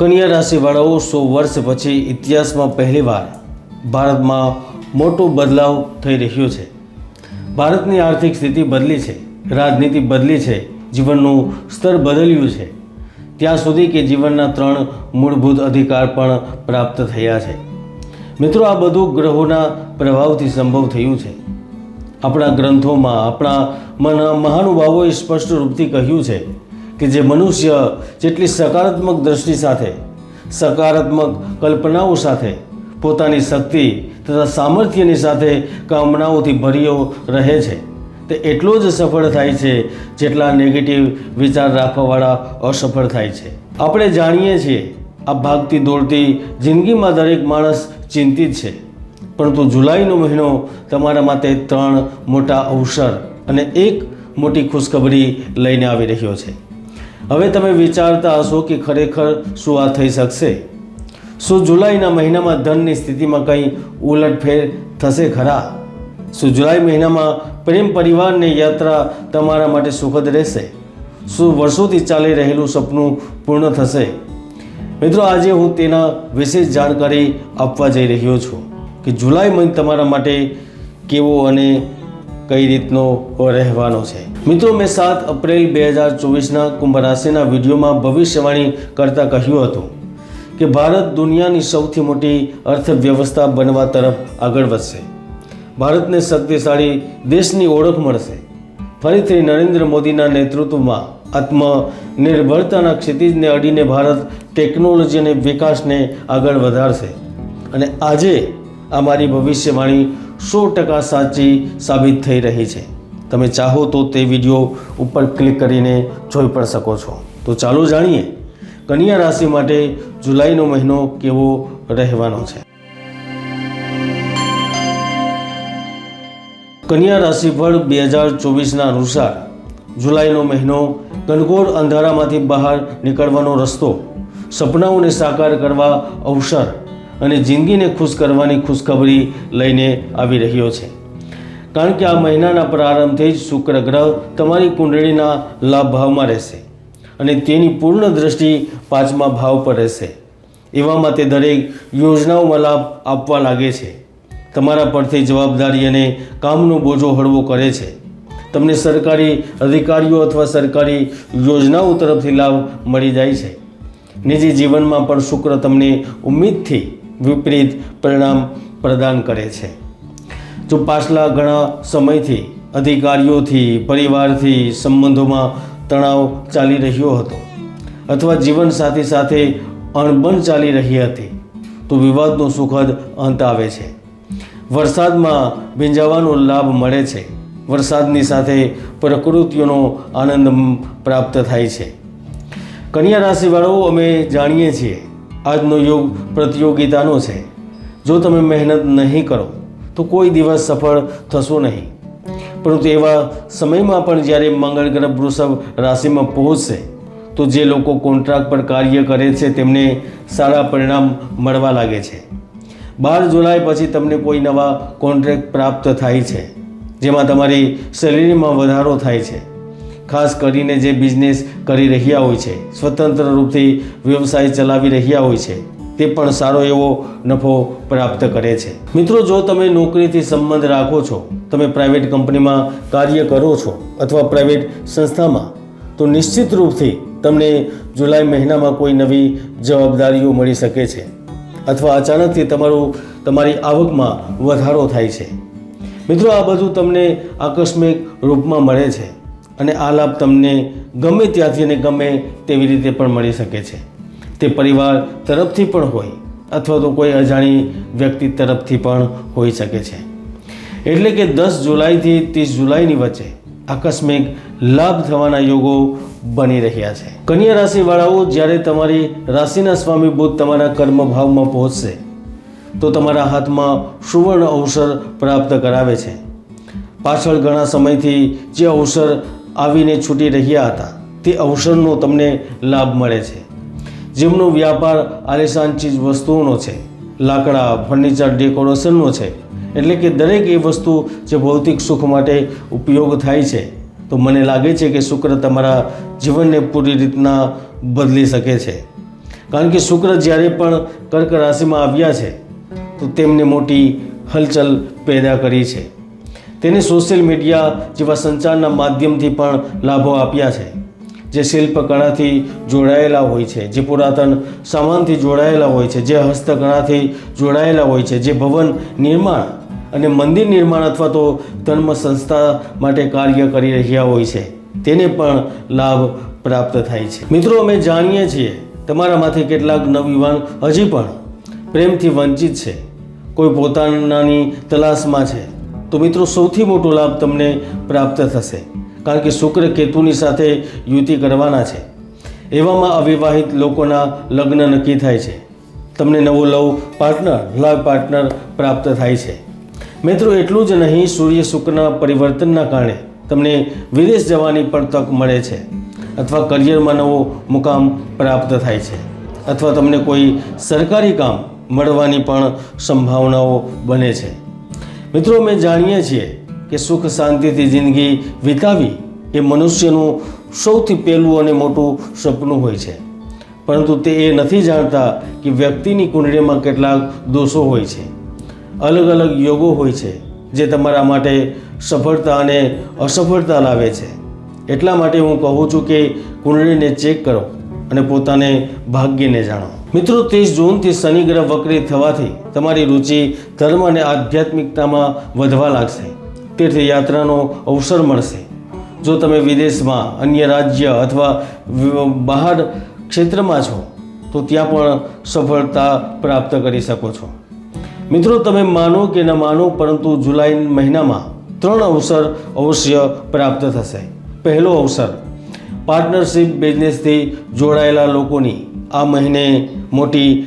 કન્યા રાશિવાળાઓ સો વર્ષ પછી ઇતિહાસમાં પહેલીવાર ભારતમાં મોટો બદલાવ થઈ રહ્યો છે. ભારતની આર્થિક સ્થિતિ બદલી છે, રાજનીતિ બદલી છે, જીવનનું સ્તર બદલ્યું છે. ત્યાં સુધી કે જીવનના ત્રણ મૂળભૂત અધિકાર પણ પ્રાપ્ત થયા છે. મિત્રો, આ બધું ગ્રહોના પ્રભાવથી સંભવ થયું છે. આપણા ગ્રંથોમાં આપણા મહાનુભાવોએ સ્પષ્ટ રૂપથી કહ્યું છે કે જે મનુષ્ય જેટલી સકારાત્મક દ્રષ્ટિ સાથે, સકારાત્મક કલ્પનાઓ સાથે, પોતાની શક્તિ તથા સામર્થ્યની સાથે કામનાઓથી ભર્યો રહે છે. તે એટલો જ સફળ થાય છે જેટલા નેગેટિવ વિચાર રાખવાવાળા અસફળ થાય છે. આપણે જાણીએ છીએ, આ ભાગતી દોડતી જિંદગીમાં દરેક માણસ ચિંતિત છે. પરંતુ જુલાઈનો મહિનો તમારા માટે ત્રણ મોટા અવસર અને એક મોટી ખુશખબરી લઈને આવી રહ્યો છે. હવે તમે વિચારતા હશો કે ખરેખર શું આ થઈ શકશે? શું જુલાઈના મહિનામાં ધનની સ્થિતિમાં કંઈ ઉલટફેર થશે ખરા? શું જુલાઈ મહિનામાં પ્રેમ પરિવારની યાત્રા તમારા માટે સુખદ રહેશે? શું વર્ષોથી ચાલી રહેલું સપનું પૂર્ણ થશે? મિત્રો, આજે હું તેના વિશેષ જાણકારી આપવા જઈ રહ્યો છું કે જુલાઈ મહિનો તમારા માટે કેવો અને કઈ રીતનો રહેવાનો છે? મિત્રો, મેં સાત એપ્રિલ બે હજાર ચોવીસના કુંભ રાશિના વિડીયોમાં ભવિષ્યવાણી કરતાં કહ્યું હતું કે ભારત દુનિયાની સૌથી મોટી અર્થવ્યવસ્થા બનવા તરફ આગળ વધશે. ભારતને શક્તિશાળી દેશની ઓળખ મળશે. ફરીથી નરેન્દ્ર મોદીના નેતૃત્વમાં આત્મનિર્ભરતાના ક્ષિતિજને અડીને ભારત ટેકનોલોજી અને વિકાસને આગળ વધારશે. અને આજે આ મારી ભવિષ્યવાણી સો ટકા સાચી સાબિત થઈ રહી છે. તમે ચાહો તો તે વીડિયો ઉપર ક્લિક કરીને જોઈ પણ શકો છો. તો ચાલો જાણીએ, કન્યા રાશિ માટે જુલાઈનો મહિનો કેવો રહેવાનો છે? કન્યા રાશિફળ બે હજાર ચોવીસના અનુસાર જુલાઈનો મહિનો ઘનઘોર અંધારામાંથી બહાર નીકળવાનો રસ્તો, સપનાઓને સાકાર કરવા અવસર અને જિંદગીને ખુશ કરવાની ખુશખબરી લઈને આવી રહ્યો છે. કારણ કે આ મહિનાના પ્રારંભથી જ શુક્ર ગ્રહ તમારી કુંડળીના લાભ ભાવમાં રહેશે અને તેની પૂર્ણ દ્રષ્ટિ પાંચમા ભાવ પર રહેશે. એવામાં તે દરેક યોજનાઓમાં લાભ આપવા લાગે છે. તમારા પરથી જવાબદારી અને કામનો બોજો હળવો કરે છે. તમને સરકારી અધિકારીઓ અથવા સરકારી યોજનાઓ તરફથી લાભ મળી જાય છે. નિજી જીવનમાં પણ શુક્ર તમને ઉમ્મીદથી વિપરીત પરિણામ પ્રદાન કરે છે. જો પાછલા ઘણા સમયથી, અધિકારીઓથી, પરિવારથી સંબંધોમાં તણાવ ચાલી રહ્યો હતો અથવા જીવનસાથી સાથે અણબન ચાલી રહી હતી, તો વિવાદનો સુખદ અંત આવે છે. વરસાદમાં ભીંજાવાનો લાભ મળે છે. વરસાદની સાથે પ્રકૃતિઓનો આનંદ પ્રાપ્ત થાય છે. કન્યા રાશિવાળાઓ અમે જાણીએ છીએ આજનો યુગ પ્રતિયોગિતાનો છે. જો તમે મહેનત નહીં કરો, તો કોઈ દિવસ સફળ થશો નહીં. પરંતુ એવા સમયમાં પણ જ્યારે મંગળ ગ્રહ વૃષભ રાશિમાં પહોંચશે, તો જે લોકો કોન્ટ્રાક્ટ પર કાર્ય કરે છે, તેમને સારા પરિણામ મળવા લાગે છે. બાર જુલાઈ પછી તમને કોઈ નવા કોન્ટ્રાક્ટ પ્રાપ્ત થાય છે, જેમાં તમારી સેલેરીમાં વધારો થાય છે. ખાસ કરીને જે બિઝનેસ કરી રહ્યા હોય છે, સ્વતંત્ર રૂપથી વ્યવસાય ચલાવી રહ્યા હોય છે, તે પણ સારો એવો નફો પ્રાપ્ત કરે છે. મિત્રો, જો તમે નોકરીથી સંબંધ રાખો છો, તમે પ્રાઇવેટ કંપનીમાં કાર્ય કરો છો અથવા પ્રાઇવેટ સંસ્થામાં, તો નિશ્ચિત રૂપથી તમને જુલાઈ મહિનામાં કોઈ નવી જવાબદારીઓ મળી શકે છે અથવા અચાનકથી તમારું, તમારી આવકમાં વધારો થાય છે. મિત્રો, આ બધું તમને આકસ્મિક રૂપમાં મળે છે. અને આ લાભ તમને ગમે ત્યાંથી અને ગમે તેવી રીતે પણ મળી શકે છે. તે પરિવાર તરફથી પણ હોય અથવા તો કોઈ અજાણી વ્યક્તિ તરફથી પણ હોઈ શકે છે. એટલે કે દસ જુલાઈથી ત્રીસ જુલાઈની વચ્ચે આકસ્મિક લાભ થવાના યોગો બની રહ્યા છે. કન્યા રાશિવાળાઓ, જ્યારે તમારી રાશિના સ્વામી બુદ્ધ તમારા કર્મ ભાવમાં પહોંચશે, તો તમારા હાથમાં સુવર્ણ અવસર પ્રાપ્ત કરાવે છે. પાછળ ઘણા સમયથી જે અવસર આવીને છૂટી રહ્યા હતા. તે અવસરનો તમને લાભ મળે છે. જેમનો વ્યાપાર આલિશાન ચીજ વસ્તુઓનો છે. લાકડા, ફર્નિચર, ડેકોરેશનનો છે. એટલે કે દરેક એ વસ્તુ જે ભૌતિક સુખ માટે ઉપયોગ થાય છે. તો મને લાગે છે કે શુક્ર તમારા જીવનને પૂરી રીતના બદલી શકે છે. કારણ કે શુક્ર જ્યારે પણ કર્ક રાશિમાં આવ્યા છે, તો તેમને મોટી હલચલ પેદા કરી છે. તેને સોશિયલ મીડિયા જેવા સંચારના માધ્યમથી પણ લાભો આપ્યા છે. જે શિલ્પકળાથી જોડાયેલા હોય છે, જે પુરાતન સામાનથી જોડાયેલા હોય છે, જે હસ્તકળાથી જોડાયેલા હોય છે, જે ભવન નિર્માણ અને મંદિર નિર્માણ અથવા તો ધર્મ સંસ્થા માટે કાર્ય કરી રહ્યા હોય છે, તેને પણ લાભ પ્રાપ્ત થાય છે. મિત્રો, અમે જાણીએ છીએ, તમારામાંથી કેટલાક નવયુવાન હજી પણ પ્રેમથી વંચિત છે. કોઈ પોતાનાની તલાશમાં છે. તો મિત્રો, સૌથી મોટો લાભ તમને પ્રાપ્ત થશે, કારણ કે શુક્ર કેતુની સાથે યુતિ કરવાના છે. એવામાં અવિવાહિત લોકોના લગ્ન નક્કી થાય છે. તમને નવો લવ પાર્ટનર લવ પાર્ટનર પ્રાપ્ત થાય છે. મિત્રો, એટલું જ નહીં, સૂર્ય શુક્રના પરિવર્તનના કારણે તમને વિદેશ જવાની પણ તક મળે છે, અથવા કરિયરમાં નવો મુકામ પ્રાપ્ત થાય છે, અથવા તમને કોઈ સરકારી કામ મળવાની પણ સંભાવનાઓ બને છે. મિત્રો, અમે જાણીએ છીએ કે સુખ શાંતિથી જિંદગી વિતાવી એ મનુષ્યનું સૌથી પહેલું અને મોટું સપનું હોય છે. પરંતુ તે એ નથી જાણતા કે વ્યક્તિની કુંડળીમાં કેટલાક દોષો હોય છે. અલગ અલગ યોગો હોય છે જે તમારા માટે સફળતા અને અસફળતા લાવે છે. એટલા માટે હું કહું છું કે કુંડળીને ચેક કરો અને પોતાને ભાગ્યને જાણો. મિત્રો, ત્રીસ જૂનથી શનિ ગ્રહ વક્રી થવાથી તમારી રુચિ, ધર્મ અને આધ્યાત્મિકતામાં વધવા લાગશે. તીર્થયાત્રાનો અવસર મળશે. જો તમે વિદેશમાં, અન્ય રાજ્ય અથવા બહાર ક્ષેત્રમાં છો, તો ત્યાં પણ સફળતા પ્રાપ્ત કરી શકો છો. મિત્રો, તમે માનો કે ન માનો, પરંતુ જુલાઈ મહિનામાં ત્રણ અવસર અવશ્ય પ્રાપ્ત થશે. પહેલો અવસર પાર્ટનરશિપ બિઝનેસથી જોડાયેલા લોકોની આ મહિને મોટી